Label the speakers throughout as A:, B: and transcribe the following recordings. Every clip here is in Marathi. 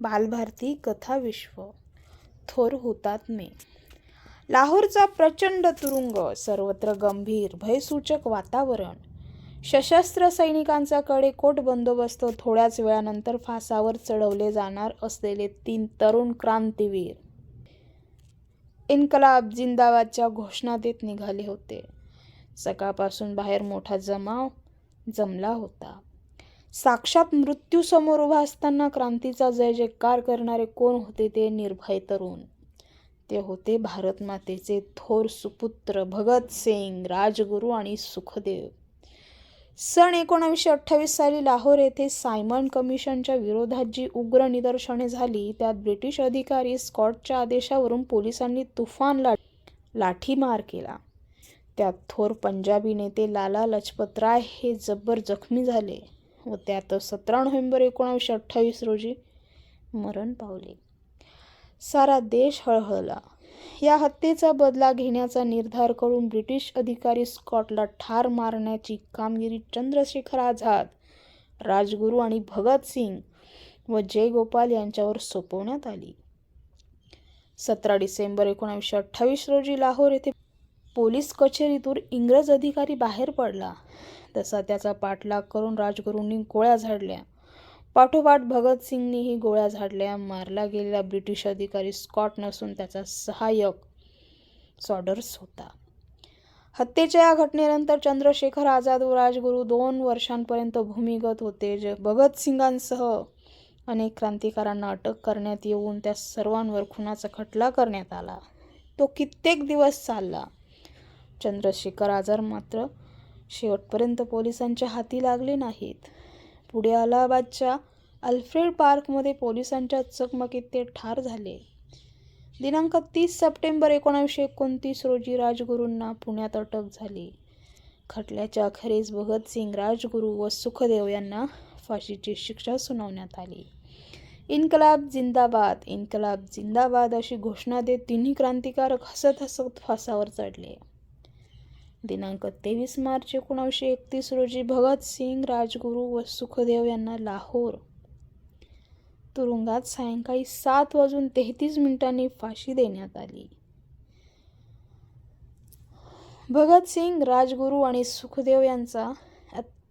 A: बालभारती कथा विश्व. थोर हुतात्मे लाहोरचा प्रचंड तुरुंग सर्वत्र गंभीर भयसूचक वातावरण. सशस्त्र सैनिकांचा कडेकोट बंदोबस्त थोड्याच वेळानंतर फासावर चढवले जाणार असलेले तीन तरुण क्रांतीवीर. इन्कलाब जिंदाबादच्या घोषणा देत निघाले होते. सकाळपासून बाहेर मोठा जमाव जमला होता. साक्षात मृत्यूसमोर उभा असताना क्रांतीचा जय जयकार करणारे कोण होते ते निर्भय तरुण. ते होते भारत मातेचे थोर सुपुत्र भगत सिंग राजगुरू आणि सुखदेव. सन एकोणावीसशे अठ्ठावीस साली लाहोर येथे सायमन कमिशनच्या विरोधात जी उग्र निदर्शने झाली त्यात ब्रिटिश अधिकारी स्कॉटच्या आदेशावरून पोलिसांनी तुफान ला लाठीमार केला. त्यात थोर पंजाबी नेते लाला लजपतराय हे जब्बर जखमी झाले. व त्यात सतरा नोव्हेंबर एकोणावीसशे अठ्ठावीस रोजी मरण पावले. सारा देश हळहळला. या हत्येचा बदला घेण्याचा निर्धार करून ब्रिटिश अधिकारी स्कॉटला ठार मारण्याची कामगिरी चंद्रशेखर आझाद राजगुरू आणि भगतसिंग व जयगोपाल यांच्यावर सोपवण्यात आली. सतरा डिसेंबर एकोणावीसशे अठ्ठावीस रोजी लाहोर येथे पोलीस कचेरीतून इंग्रज अधिकारी बाहेर पडला. तसा त्याचा पाठलाग करून राजगुरूंनी गोळ्या झाडल्या. पाठोपाठ भगतसिंगनीही गोळ्या झाडल्या. मारला गेलेला ब्रिटिश अधिकारी स्कॉट नसून त्याचा सहाय्यक सॉडर्स होता. हत्येच्या या घटनेनंतर चंद्रशेखर आझाद व राजगुरू दोन वर्षांपर्यंत भूमिगत होते. जे भगतसिंगांसह अनेक क्रांतिकारांना अटक करण्यात येऊन त्या सर्वांवर खुनाचा खटला करण्यात आला. तो कित्येक दिवस चालला. चंद्रशेखर आजार मात्र शेवटपर्यंत पोलिसांच्या हाती लागले नाहीत. पुढे अलाहाबादच्या अल्फ्रेड पार्कमध्ये पोलिसांच्या चकमकीत ते ठार झाले. दिनांक तीस सप्टेंबर एकोणीसशे एकोणतीस रोजी राजगुरूंना पुण्यात अटक झाली. खटल्याच्या अखेरीस भगतसिंग राजगुरू व सुखदेव यांना फाशीची शिक्षा सुनावण्यात आली. इन्कलाब जिंदाबाद इन्कलाब जिंदाबाद अशी घोषणा देत तिन्ही क्रांतिकारक हसत हसत फासावर चढले. दिनांक तेवीस मार्च एकोणावीसशे एकतीस रोजी भगतसिंग राजगुरू व सुखदेव यांना लाहोर. तुरुंगात सायंकाळी सात वाजून तेहतीस मिनिटांनी फाशी देण्यात आली. भगतसिंग राजगुरू आणि सुखदेव यांचा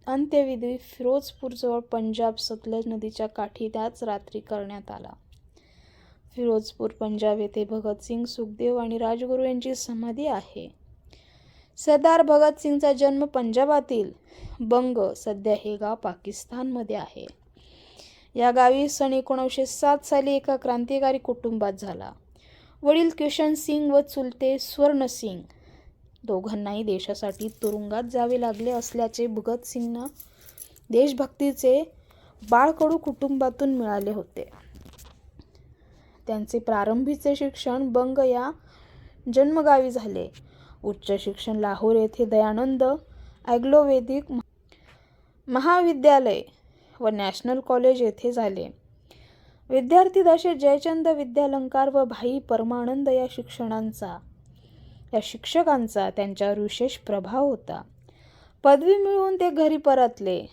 A: अंत्यविधी फिरोजपूरजवळ पंजाब सतलज नदीच्या काठी त्याच रात्री करण्यात आला. फिरोजपूर पंजाब येथे भगतसिंग सुखदेव आणि राजगुरू यांची समाधी आहे. सरदार भगतसिंगचा जन्म पंजाबातील बंग सध्या हे गाव पाकिस्तानमध्ये आहे. या गावी सन एकोणीसशे सात साली एका क्रांतिकारी कुटुंबात झाला. वडील किशन सिंग व चुलते स्वर्ण सिंग दोघांनाही देशासाठी तुरुंगात जावे लागले असल्याचे भगतसिंगना देशभक्तीचे बाळकडू कुटुंबातून मिळाले होते. त्यांचे प्रारंभीचे शिक्षण बंग या जन्मगावी झाले. उच्च शिक्षण लाहोर येथे दयानंद ॲग्लोवेदिक महाविद्यालय व नॅशनल कॉलेज येथे झाले. विद्यार्थी दशेत जयचंद विद्यालंकार व भाई परमानंद या शिक्षणांचा या शिक्षकांचा त्यांच्यावर विशेष प्रभाव होता. पदवी मिळवून ते घरी परतले.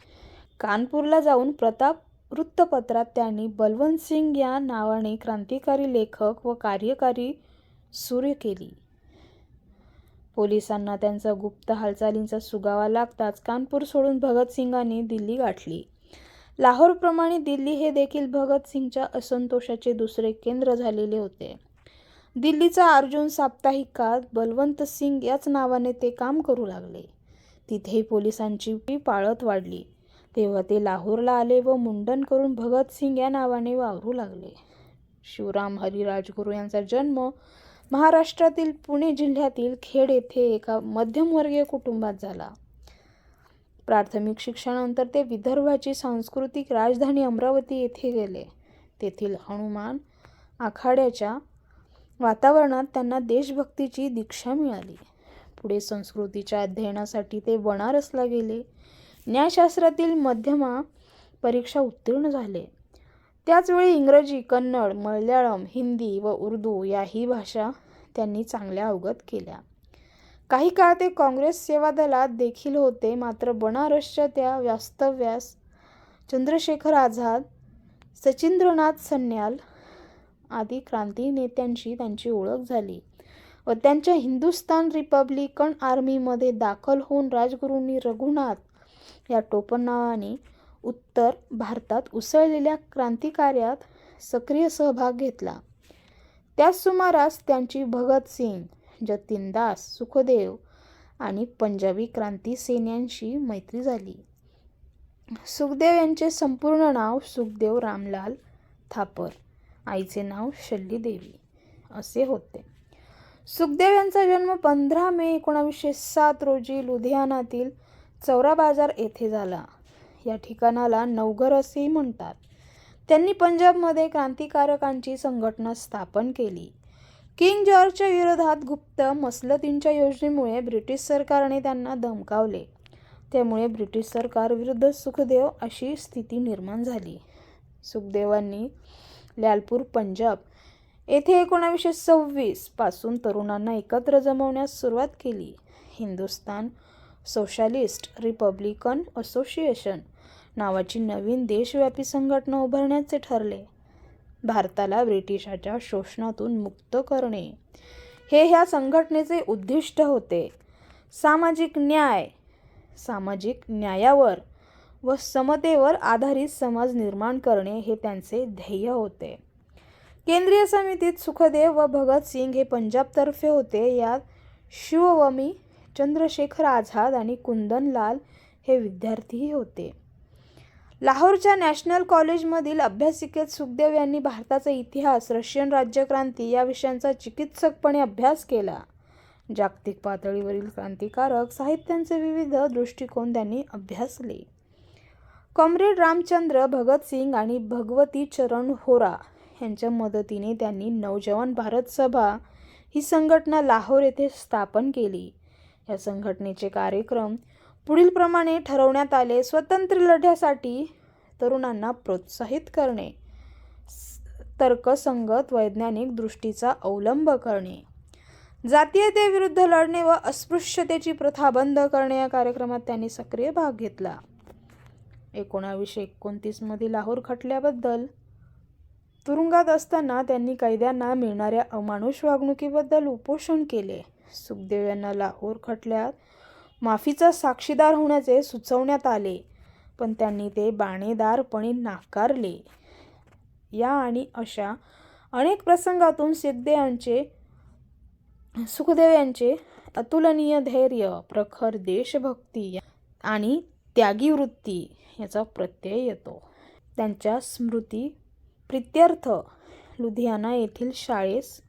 A: कानपूरला जाऊन प्रताप वृत्तपत्रात त्यांनी बलवंत सिंग या नावाने क्रांतिकारी लेखक व कार्यकारी सुरू केली. पोलिसांना त्यांचा गुप्त हालचालींचा सुगावा लागताच कानपूर सोडून भगतसिंगांनी दिल्ली गाठली. लाहोरप्रमाणे दिल्ली हे देखील भगतसिंगच्या असंतोषाचे दुसरे केंद्र झालेले होते. दिल्लीचा अर्जुन साप्ताहिकात बलवंत सिंग याच नावाने ते काम करू लागले. तिथेही पोलिसांची पाळत वाढली. तेव्हा ते लाहोरला आले व मुंडन करून भगतसिंग या नावाने वावरू लागले. शिवराम हरी राजगुरू यांचा जन्म महाराष्ट्रातील पुणे जिल्ह्यातील खेड येथे एका मध्यमवर्गीय कुटुंबात झाला. प्राथमिक शिक्षणानंतर ते विदर्भाची सांस्कृतिक राजधानी अमरावती येथे गेले. तेथील हनुमान आखाड्याच्या वातावरणात त्यांना देशभक्तीची दीक्षा मिळाली. पुढे संस्कृतीच्या अध्ययनासाठी ते बनारसला गेले. न्यायशास्त्रातील मध्यमा परीक्षा उत्तीर्ण झाले. त्याचवेळी इंग्रजी कन्नड मल्याळम हिंदी व उर्दू याही भाषा त्यांनी चांगल्या अवगत केल्या. काही काळ ते काँग्रेस सेवा दलात देखील होते. मात्र बनारसच्या त्या वास्तव्यास चंद्रशेखर आझाद सचिंद्रनाथ सन्याल आदी क्रांती नेत्यांशी त्यांची ओळख झाली व त्यांच्या हिंदुस्थान रिपब्लिकन आर्मीमध्ये दाखल होऊन राजगुरूंनी रघुनाथ या टोपण नावाने उत्तर भारतात उसळलेल्या क्रांतिकार्यात सक्रिय सहभाग घेतला. त्याच सुमारास त्यांची भगतसिंग जतीन दास सुखदेव आणि पंजाबी क्रांती सेन्यांशी मैत्री झाली. सुखदेव यांचे संपूर्ण नाव सुखदेव रामलाल थापर. आईचे नाव शल्ली देवी असे होते. सुखदेव यांचा जन्म पंधरा मे एकोणावीसशे सात रोजी लुधियानातील चौरा बाजार येथे झाला. या ठिकाणाला नवगर असेही म्हणतात. त्यांनी पंजाबमध्ये क्रांतिकारकांची संघटना स्थापन केली. किंग जॉर्जच्या विरोधात गुप्त मसलतींच्या योजनेमुळे ब्रिटिश सरकारने त्यांना धमकावले. त्यामुळे ब्रिटिश सरकार विरुद्ध सुखदेव अशी स्थिती निर्माण झाली. सुखदेवांनी लालपूर पंजाब येथे एकोणावीसशे सव्वीसपासून तरुणांना एकत्र जमवण्यास सुरुवात केली. हिंदुस्तान सोशालिस्ट रिपब्लिकन असोसिएशन नावाची नवीन देशव्यापी संघटना उभारण्याचे ठरले. भारताला ब्रिटिशाच्या शोषणातून मुक्त करणे हे ह्या संघटनेचे उद्दिष्ट होते. सामाजिक न्याय सामाजिक न्यायावर व समतेवर आधारित समाज निर्माण करणे हे त्यांचे ध्येय होते. केंद्रीय समितीत सुखदेव व भगतसिंग हे पंजाबतर्फे होते. यात शिववमी चंद्रशेखर आझाद आणि कुंदनलाल हे विद्यार्थीही होते. लाहोरच्या नॅशनल कॉलेजमधील अभ्यासिकेत सुखदेव यांनी भारताचा इतिहास रशियन राज्यक्रांती या विषयांचा चिकित्सकपणे अभ्यास केला. जागतिक पातळीवरील क्रांतिकारक साहित्यांचे विविध दृष्टिकोन त्यांनी अभ्यासले. कॉम्रेड रामचंद्र भगतसिंग आणि भगवती चरण होरा यांच्या मदतीने त्यांनी नवजवान भारत सभा ही संघटना लाहोर येथे स्थापन केली. या संघटनेचे कार्यक्रम पुढीलप्रमाणे ठरवण्यात आले स्वतंत्र लढ्यासाठी तरुणांना प्रोत्साहित करणे तर्कसंगत वैज्ञानिक दृष्टीचा अवलंब करणे जातीयतेविरुद्ध लढणे व अस्पृश्यतेची प्रथा बंद करणे या कार्यक्रमात त्यांनी सक्रिय भाग घेतला. एकोणावीसशे एकोणतीसमध्ये लाहोर खटल्याबद्दल तुरुंगात असताना त्यांनी कैद्यांना मिळणाऱ्या अमानुष वागणुकीबद्दल उपोषण केले. सुखदेव यांना लाहोर खटल्यात माफीचा साक्षीदार होण्याचे सुचवण्यात आले. पण त्यांनी ते बाणेदारपणे नाकारले. या आणि अशा अनेक प्रसंगातून सिद्धे यांचे सुखदेव यांचे अतुलनीय धैर्य प्रखर देशभक्ती आणि त्यागी वृत्ती याचा प्रत्यय येतो. त्यांच्या स्मृती प्रित्यर्थ लुधियाना येथील शाळेस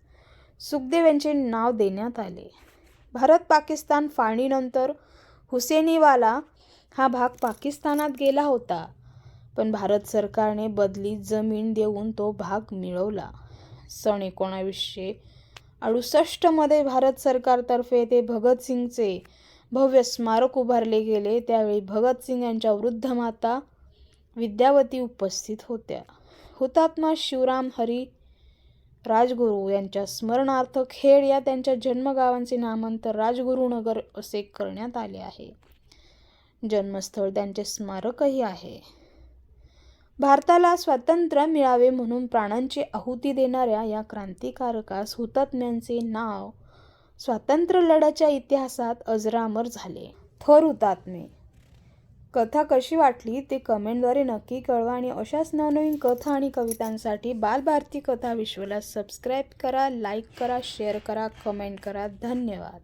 A: सुखदेव यांचे नाव देण्यात आले. भारत पाकिस्तान फाळणीनंतर हुसेनीवाला हा भाग पाकिस्तानात गेला होता. पण भारत सरकारने बदली जमीन देऊन तो भाग मिळवला. सन एकोणावीसशे अडुसष्टमध्ये भारत सरकारतर्फे ते भगतसिंगचे भव्य स्मारक उभारले गेले. त्यावेळी भगतसिंग यांच्या वृद्ध माता विद्यावती उपस्थित होत्या. हुतात्मा शिवराम हरी राजगुरू यांच्या स्मरणार्थ खेड या त्यांच्या जन्मगावांचे नामांतर राजगुरुनगर असे करण्यात आले आहे. जन्मस्थळ त्यांचे स्मारकही आहे. भारताला स्वातंत्र्य मिळावे म्हणून प्राणांची आहुती देणाऱ्या या क्रांतिकारकास हुतात्म्यांचे नाव स्वातंत्र्य लढ्याच्या इतिहासात अजरामर झाले. थोर हुतात्मे कथा कशी वाटली ते कमेंटद्वारे नक्की कळवा आणि अशाच नवनवीन कथा आणि कवितांसाठी बालभारती कथा विश्वला सबस्क्राईब करा लाईक करा शेअर करा कमेंट करा. धन्यवाद.